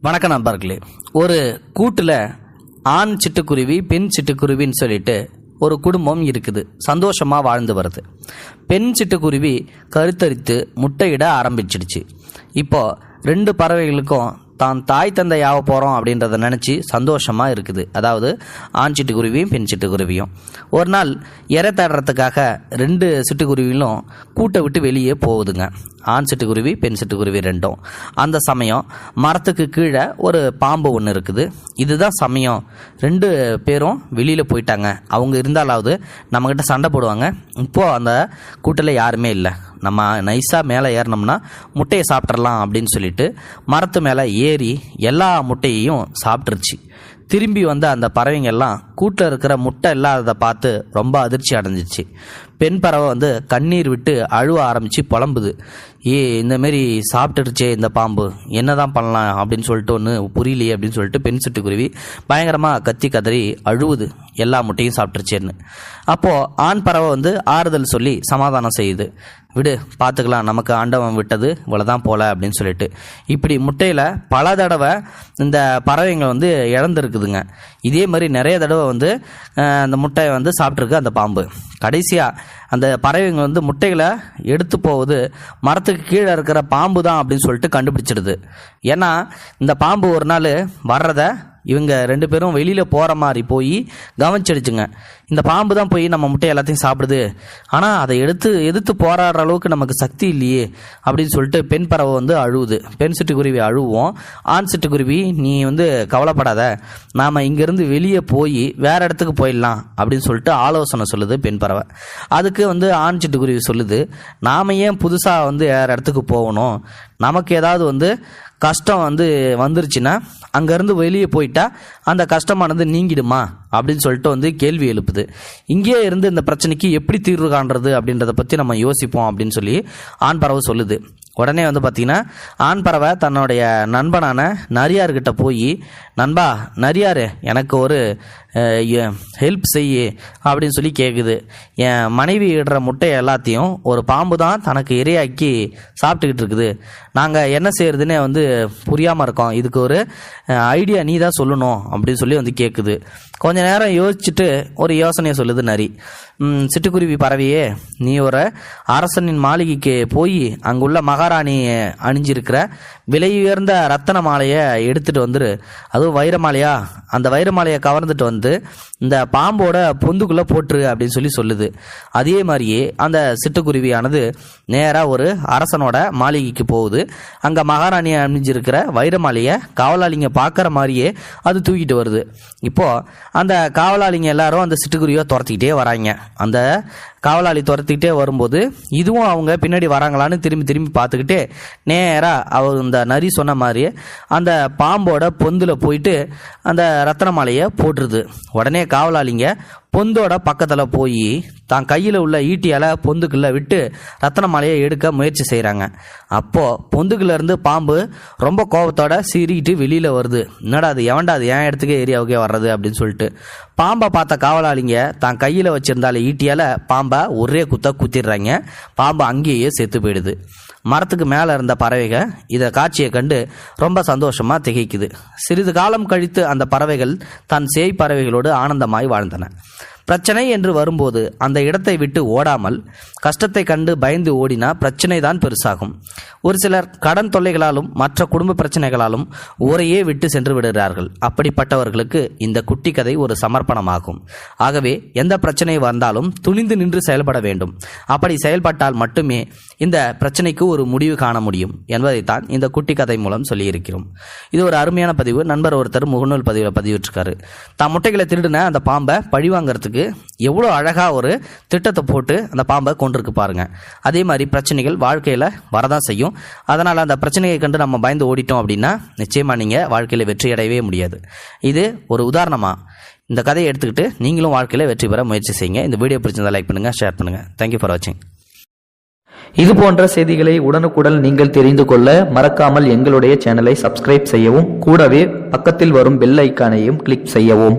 வணக்கம் நண்பர்களே. ஒரு கூட்டில் ஆண் சிட்டுக்குருவி பெண் சிட்டுக்குருவின்னு சொல்லிட்டு ஒரு குடும்பம் இருக்குது. சந்தோஷமாக வாழ்ந்து வருது. பெண் சிட்டுக்குருவி கருத்தரித்து முட்டையிட ஆரம்பிச்சிடுச்சு. இப்போ ரெண்டு பறவைகளுக்கும் தான் தாய் தந்தை ஆக போகிறோம் அப்படின்றத நினச்சி சந்தோஷமாக இருக்குது. அதாவது ஆண் சிட்டுக்குருவியும் பெண் சிட்டுக்குருவியும். ஒரு நாள் இறை தேடுறதுக்காக ரெண்டு சிட்டுக்குருவிகளும் கூட்டை விட்டு வெளியே போகுதுங்க. ஆண் சிட்டுக்குருவி பெண் சிட்டுக்குருவி ரெண்டும். அந்த சமயம் மரத்துக்கு கீழே ஒரு பாம்பு ஒன்று இருக்குது. இதுதான் சமயம். ரெண்டு பேரும் வெளியில் போயிட்டாங்க. அவங்க இருந்தாலாவது நம்மக்கிட்ட சண்டை போடுவாங்க. இப்போது அந்த கூட்டில் யாருமே இல்லை. நம்ம நைஸாக மேலே ஏறினோம்னா முட்டையை சாப்பிட்றலாம் அப்படின்னு சொல்லிட்டு மரத்து மேலே ஏறி எல்லா முட்டையையும் சாப்பிட்ருச்சு திரும்பி வந்த அந்த பறவைங்கள்லாம் கூட்டில் இருக்கிற முட்டை இல்லாததை பார்த்து ரொம்ப அதிர்ச்சி அடைஞ்சிச்சு. பெண் பறவை வந்து கண்ணீர் விட்டு அழுவ ஆரம்பித்து புலம்புது. ஏ இந்தமாரி சாப்பிட்டுருச்சே இந்த பாம்பு. என்னதான் பண்ணலாம்? அப்படின்னு சொல்லிட்டு ஒன்று புரியலையே அப்படின்னு சொல்லிட்டு பெண் சிட்டுக்குருவி பயங்கரமாக கத்தி கதறி அழுவுது. எல்லா முட்டையும் சாப்பிட்டுருச்சேன்னு. அப்போது ஆண் பறவை வந்து ஆறுதல் சொல்லி சமாதானம் செய்யுது. விடு பார்த்துக்கலாம் நமக்கு ஆண்டவன் விட்டது இவ்வளோதான் போல அப்படின்னு சொல்லிட்டு. இப்படி முட்டையில் பல தடவை இந்த பறவைங்க வந்து இழந்துருக்குதுங்க இதே மாதிரி நிறைய தடவை வந்து அந்த முட்டையை வந்து சாப்பிட்ருக்கு அந்த பாம்பு. கடைசியாக அந்த பறவைங்க வந்து முட்டைகளை எடுத்து போகுது. மரத்துக்கு கீழே இருக்கிற பாம்பு தான் அப்படின்னு சொல்லிட்டு கண்டுபிடிச்சிடுது. ஏன்னா இந்த பாம்பு ஒரு நாள் வர்றதை இவங்க ரெண்டு பேரும் வெளியில் போகிற மாதிரி போய் கவனிச்சிடுச்சுங்க இந்த பாம்பு தான் போய் நம்ம முட்டை எல்லாத்தையும் சாப்பிடுது. ஆனால் அதை எடுத்து எதிர்த்து போராடுற அளவுக்கு நமக்கு சக்தி இல்லையே அப்படின்னு சொல்லிட்டு பெண் பறவை வந்து அழுவுது. பெண் சிட்டுக்குருவி அழுவோம். ஆண் சிட்டுக்குருவி நீ வந்து கவலைப்படாத. நாம் இங்கேருந்து வெளியே போய் வேற இடத்துக்கு போயிடலாம் அப்படின்னு சொல்லிட்டு ஆலோசனை சொல்லுது பெண் பறவை. அதுக்கு வந்து ஆண் சிட்டுக்குருவி சொல்லுது நாம் ஏன் புதுசாக வந்து வேறு இடத்துக்கு போகணும்? நமக்கு ஏதாவது வந்து கஷ்டம் வந்து வந்துருச்சுன்னா அங்கேருந்து வெளியே போயிட்டா அந்த கஷ்டமானது நீங்கிடுமா? அப்படின்னு சொல்லிட்டு வந்து கேள்வி எழுப்புது. இங்கேயே இருந்து இந்த பிரச்சனைக்கு எப்படி தீர்வு காண்றது அப்படின்றத பற்றி நம்ம யோசிப்போம் அப்படின்னு சொல்லி ஆண் பறவை சொல்லுது. உடனே வந்து பார்த்தீங்கன்னா ஆண் பறவை தன்னுடைய நண்பனான நரியார்கிட்ட போய் நண்பா நரியார் எனக்கு ஒரு ஹெல்ப் செய்யு அப்படின்னு சொல்லி கேட்குது என் மனைவி இடுற முட்டை எல்லாத்தையும் ஒரு பாம்பு தான் தனக்கு இரையாக்கி சாப்பிட்டுக்கிட்டு இருக்குது. நாங்கள் என்ன செய்யறதுன்னே வந்து புரியாமல் இருக்கோம். இதுக்கு ஒரு ஐடியா நீ தான் சொல்லணும் அப்படின்னு சொல்லி வந்து கேட்குது கொஞ்ச நேரம் யோசிச்சுட்டு ஒரு யோசனையை சொல்லுது நரி. சிட்டுக்குருவி பறவையே நீ ஒரு அரசனின் மாளிகைக்கு போய் அங்குள்ள மகாராணி அணிஞ்சிருக்கிற விலை உயர்ந்த ரத்தன மாலையை எடுத்துகிட்டு வந்துரு. அதுவும் வைர மாலையா அந்த வைர மாலையை கவர்ந்துட்டு வந்து இந்த பாம்போட பொந்துக்குள்ளே போட்டுரு அப்படின்னு சொல்லி சொல்லுது. அதே மாதிரியே அந்த சிட்டுக்குருவியானது நேராக ஒரு அரசனோட மாளிகைக்கு போகுது. அங்கே மகாராணி அணிஞ்சிருக்கிற வைரமாலையை காவலாளிங்க பார்க்குற மாதிரியே அது தூக்கிட்டு வருது. இப்போது அந்த காவலாளிங்க எல்லாரும் அந்த சிட்டுக்குருவியை துரத்திக்கிட்டே வராங்க. அந்த காவலாளி துரத்திக்கிட்டே வரும்போது இதுவும் அவங்க பின்னாடி வராங்களான்னு திரும்பி திரும்பி பார்த்துக்கிட்டே நேராக அவர் இந்த நரி சொன்ன மாதிரி அந்த பாம்போட பொந்தில் போயிட்டு அந்த ரத்தன மாலையை போட்டுருது. உடனே காவலாளிங்க பொந்தோட பக்கத்தில் போய் தான் கையில் உள்ள ஈட்டியால் பொந்துக்குள்ளே விட்டு ரத்தன மாலையை எடுக்க முயற்சி செய்கிறாங்க அப்போது பொந்துக்குள்ளேருந்து பாம்பு ரொம்ப கோபத்தோட சீறிக்கிட்டு வெளியில் வருது. என்னடா அது எவன்டா அது என் இடத்துக்கு ஏரியாவுக்கே வர்றது? அப்படின்னு சொல்லிட்டு. பாம்பை பார்த்த காவலாளிங்க தான் கையில் வச்சுருந்தால ஈட்டியால் பாம்பை ஒரே குத்த குத்திடுறாங்க. பாம்பு அங்கேயே செத்து போயிடுது. மரத்துக்கு மேலே இருந்த பறவைகள் இதை காட்சியை கண்டு ரொம்ப சந்தோஷமாக திகைக்குது. சிறிது காலம் கழித்து அந்த பறவைகள் தன் சேய் பறவைகளோடு ஆனந்தமாய் வாழ்ந்தன. பிரச்சனை என்று வரும்போது அந்த இடத்தை விட்டு ஓடாமல் கஷ்டத்தை கண்டு பயந்து ஓடினா பிரச்சனை தான் பெருசாகும். ஒரு சிலர் கடன் தொல்லைகளாலும் மற்ற குடும்ப பிரச்சனைகளாலும் ஊரையே விட்டு சென்று விடுகிறார்கள். அப்படிப்பட்டவர்களுக்கு இந்த குட்டி கதை ஒரு சமர்ப்பணமாகும். ஆகவே எந்த பிரச்சனை வந்தாலும் துணிந்து நின்று செயல்பட வேண்டும். அப்படி செயல்பட்டால் மட்டுமே இந்த பிரச்சனைக்கு ஒரு முடிவு காண முடியும் என்பதைத்தான் இந்த குட்டி கதை மூலம் சொல்லியிருக்கிறோம். இது ஒரு அருமையான பதிவு. நண்பர் ஒருத்தர் முகநூல் பதிவில் பதிவிட்டிருக்காரு. தான் முட்டைகளை திருடின அந்த பாம்பை பழிவாங்கறதுக்கு எவ்வளோ அழகாக ஒரு திட்டத்தை போட்டு அந்த பாம்பை கொண்டிருக்கு பாருங்கள் அதே மாதிரி பிரச்சனைகள் வாழ்க்கையில் வரதான் செய்யும். அதனால் அந்த பிரச்சனையை கண்டு நம்ம பயந்து ஓடிட்டோம் அப்படின்னா நிச்சயமாக நீங்கள் வாழ்க்கையில் வெற்றி அடையவே முடியாது. இது ஒரு உதாரணமாக இந்த கதையை எடுத்துக்கிட்டு நீங்களும் வாழ்க்கையில் வெற்றி பெற முயற்சி செய்யுங்க. இந்த வீடியோ பிடிச்சிருந்தா லைக் பண்ணுங்கள் ஷேர் பண்ணுங்கள் தேங்க்யூ ஃபார் வாட்சிங் இது போன்ற செய்திகளை உடனுக்குடன் நீங்கள் தெரிந்து கொள்ள மறக்காமல் எங்களுடைய சேனலை சப்ஸ்கிரைப் செய்யவும் கூடவே பக்கத்தில் வரும் பெல் ஐக்கானையும் கிளிக் செய்யவும்.